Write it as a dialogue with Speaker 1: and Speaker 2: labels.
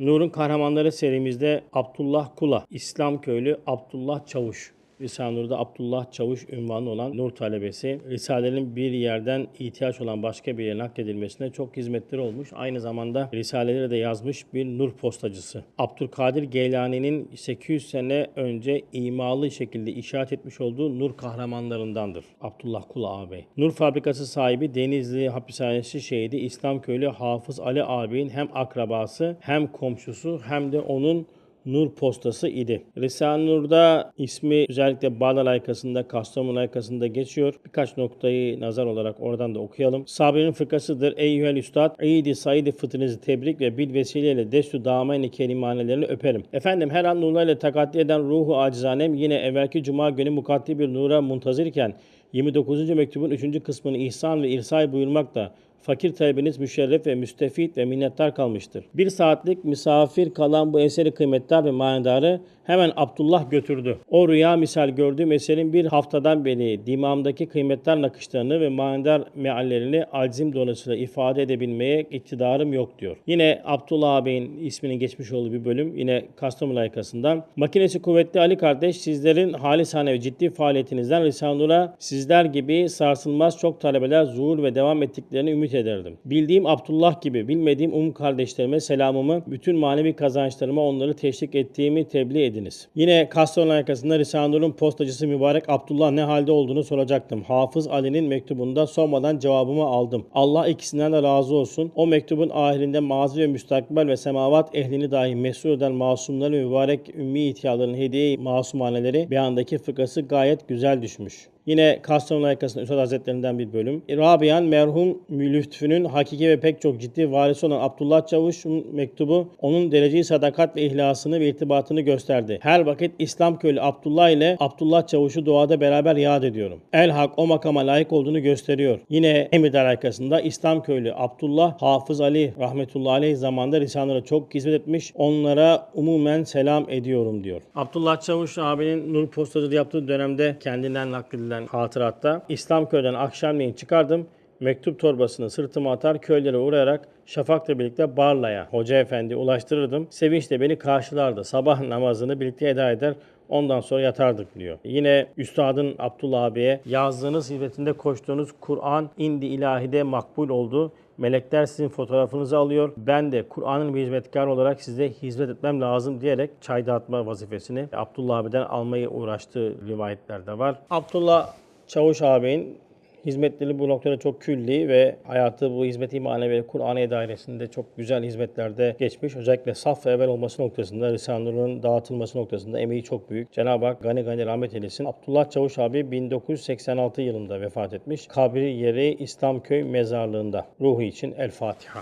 Speaker 1: Nur'un Kahramanları serimizde Abdullah Kula, İslam köylü Abdullah Çavuş. Risale-i Abdullah Çavuş ünvanı olan Nur talebesi, Risale'nin bir yerden ihtiyaç olan başka bir yere nakledilmesine çok hizmetleri olmuş. Aynı zamanda Risaleleri de yazmış bir Nur postacısı. Abdülkadir Geylani'nin 800 sene önce imalı şekilde işaret etmiş olduğu Nur kahramanlarındandır. Abdullah Kula ağabey. Nur fabrikası sahibi Denizli hapishanesi şehidi İslam köylü Hafız Ali ağabeyin hem akrabası hem komşusu hem de onun Nur postası idi. Risale-i Nur'da ismi özellikle Bağlar Aykası'nda, Kastamonu Aykası'nda geçiyor. Birkaç noktayı nazar olarak oradan da okuyalım. Sabri'nin fıkrasıdır. Eyyühel Üstad, İyidi Said fıtrınızı tebrik ve bil vesileyle destü damayni kelimanelerini öperim. Efendim her an nurlarla takatli eden ruhu acizanem yine evvelki cuma günü mukaddi bir nura muntazirken 29. mektubun 3. kısmını ihsan ve irsal buyurmakta fakir talebeniz müşerref ve müstefit ve minnettar kalmıştır. Bir saatlik misafir kalan bu eseri kıymetdar ve manedarı hemen Abdullah götürdü. O rüya misal gördüğüm eserin bir haftadan beri dimağımdaki kıymetdar nakışlarını ve manidar meallerini alzim dolayısıyla ifade edebilmeye iktidarım yok diyor. Yine Abdullah ağabeyin isminin geçmiş olduğu bir bölüm yine Kastamonu layıkasından. Makinesi kuvvetli Ali kardeş sizlerin halisane ve ciddi faaliyetinizden Risale-i Nur'a sizler gibi sarsılmaz çok talebeler zuhur ve devam ettiklerini ümit ederdim. Bildiğim Abdullah gibi bilmediğim um kardeşlerime selamımı, bütün manevi kazançlarıma onları teşvik ettiğimi tebliğ ediniz. Yine Kastamonu arkasında Risale-i postacısı mübarek Abdullah ne halde olduğunu soracaktım. Hafız Ali'nin mektubunda sormadan cevabımı aldım. Allah ikisinden de razı olsun. O mektubun ahirinde mazi ve müstakbel ve semavat ehlini dahi mesur eden masumların mübarek ümmi ihtiyarların hediye masumaneleri beyandaki fıkrası gayet güzel düşmüş. Yine Kastamonu Aykası'nın Üstad Hazretlerinden bir bölüm. Rabian merhum Lütfü'nün hakiki ve pek çok ciddi varisi olan Abdullah Çavuş'un mektubu onun dereceyi sadakat ve ihlasını ve irtibatını gösterdi. Her vakit İslam köylü Abdullah ile Abdullah Çavuş'u duada beraber yad ediyorum. El Hak o makama layık olduğunu gösteriyor. Yine Emir arkasında İslam köylü Abdullah Hafız Ali rahmetullahi aleyh zamanında Risale'lere çok hizmet etmiş. Onlara umumen selam ediyorum diyor. Abdullah Çavuş abinin Nur Postacılığı yaptığı dönemde kendinden nakledilen hatıratta İslam köyden akşamleyin çıkardım. Mektup torbasını sırtıma atar köylere uğrayarak Şafak'la birlikte Barla'ya Hoca Efendi ulaştırırdım. Sevinçle beni karşılardı. Sabah namazını birlikte eda eder. Ondan sonra yatardık diyor. Yine Üstadın Abdullah abiye yazdığınız hizmetinde koştuğunuz Kur'an indi ilahide makbul oldu. Melekler sizin fotoğrafınızı alıyor. Ben de Kur'an'ın bir hizmetkar olarak size hizmet etmem lazım diyerek çay dağıtma vazifesini Abdullah abiden almayı uğraştığı rivayetlerde var. Abdullah Çavuş ağabeyin Hizmetleri bu noktada çok külli ve hayatı bu hizmeti manevi Kur'an-ı dairesinde çok güzel hizmetlerde geçmiş. Özellikle saf ve evvel olması noktasında, Risale-i dağıtılması noktasında emeği çok büyük. Cenab-ı Hak gani gani rahmet eylesin. Abdullah Çavuş abi 1986 yılında vefat etmiş. Kabri yeri İslamköy mezarlığında. Ruhu için El Fatiha.